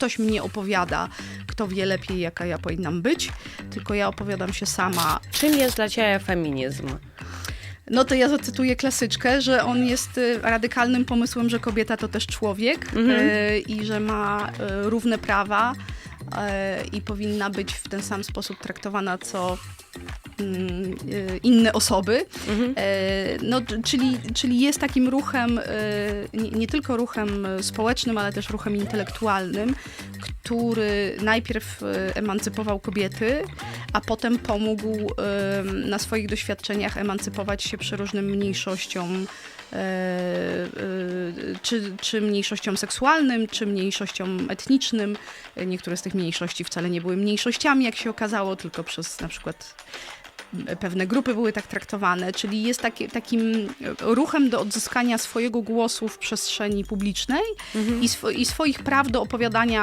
ktoś mi nie opowiada, kto wie lepiej, jaka ja powinnam być, tylko ja opowiadam się sama. Czym jest dla Ciebie feminizm? No to ja zacytuję klasyczkę, że on jest y, radykalnym pomysłem, że kobieta to też człowiek y, i że ma y, równe prawa i powinna być w ten sam sposób traktowana co mm, inne osoby. E, No, czyli, czyli jest takim ruchem, e, nie, nie tylko ruchem społecznym, ale też ruchem intelektualnym, który najpierw e, emancypował kobiety, a potem pomógł na swoich doświadczeniach emancypować się przeróżnym mniejszościom, e, e, czy, czy mniejszościom seksualnym, czy mniejszościom etnicznym. Niektóre z tych mniejszości wcale nie były mniejszościami, jak się okazało, tylko przez na przykład pewne grupy były tak traktowane, czyli jest taki, takim ruchem do odzyskania swojego głosu w przestrzeni publicznej i, swo, i swoich praw do opowiadania